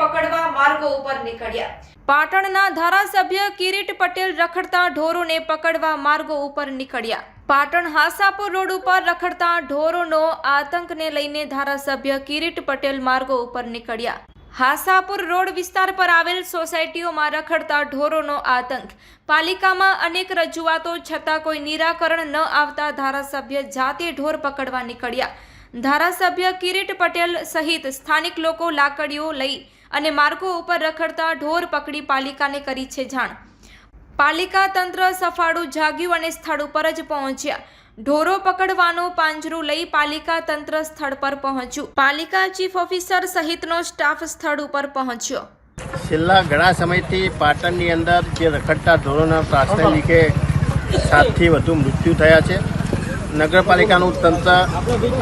પકડવા માર્ગો ઉપર નીકળ્યા. પાટણના ધારાસભ્ય કિરીટ પટેલ રખડતા ઢોરોને પકડવા માર્ગો ઉપર નીકળ્યા. પાટણ હાસાપુર રોડ ઉપર રખડતા ઢોરોનો આતંકને લઈને ધારાસભ્ય કિરીટ પટેલ માર્ગો ઉપર નીકળ્યા. હાસાપુર રોડ વિસ્તાર પર આવેલ સોસાયટીઓમાં રખડતા ઢોરોનો આતંક. પાલિકામાં અનેક રજૂઆતો છતાં કોઈ નિરાકરણ ન આવતા ધારાસભ્ય જાતે ઢોર પકડવા નીકળ્યા. ધારાસભ્ય કિરીટ પટેલ સહિત સ્થાનિક લોકો લાકડીઓ લઈ અને માર્ગો ઉપર રખડતા ઢોર પકડી પાલિકાને કરી છે જાણ. પાલિકા તંત્ર સફાળું જાગ્યું અને સ્થળ ઉપર જ પહોંચ્યા. ઢોરો પકડવાનું પાંજરું લઈ પાલિકા તંત્ર સ્થળ પર પહોંચ્યું. પાલિકા ચીફ ઓફિસર સહિતનો સ્ટાફ સ્થળ ઉપર પહોંચ્યો. છેલ્લા ઘણા સમયથી પાટણની અંદર જે રખડતા ઢોરોના ત્રાસને લીધે સાતથી વધુ મૃત્યુ થયા છે. નગરપાલિકાનું તંત્ર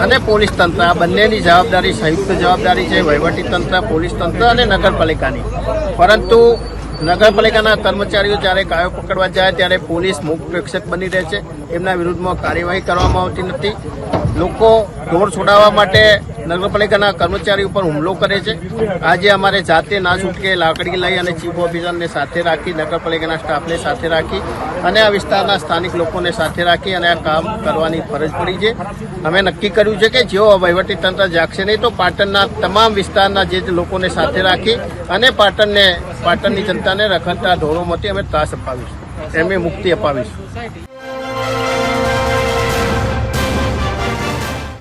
અને પોલીસ તંત્ર, આ બંનેની જવાબદારી સંયુક્ત જવાબદારી છે, વહીવટી તંત્ર, પોલીસ તંત્ર અને નગરપાલિકાની. પરંતુ નગરપાલિકાના કર્મચારીઓ જ્યારે ગાયો પકડવા જાય ત્યારે પોલીસ મુખ પ્રેક્ષક બની રહે છે. એમના વિરુદ્ધમાં કાર્યવાહી કરવામાં આવતી નથી. લોકો ઢોર છોડાવવા માટે નગરપાલિકાના કર્મચારી ઉપર હુમલો કરે છે. આજે અમારે જાતે ના છૂટકે લાકડી લઈ અને ચીફ ઓફિસરને સાથે રાખી, નગરપાલિકાના સ્ટાફને સાથે રાખી અને આ વિસ્તારના સ્થાનિક લોકોને સાથે રાખી અને આ કામ કરવાની ફરજ પડી છે. અમે નક્કી કર્યું છે કે જેઓ તંત્ર જાગશે નહીં તો પાટણના તમામ વિસ્તારના જે લોકોને સાથે રાખી અને પાટણને, પાટણની જનતાને રખડતા ઢોરોમાંથી અમે ત્રાસ અપાવીશું. એમને મુક્તિ અપાવીશું.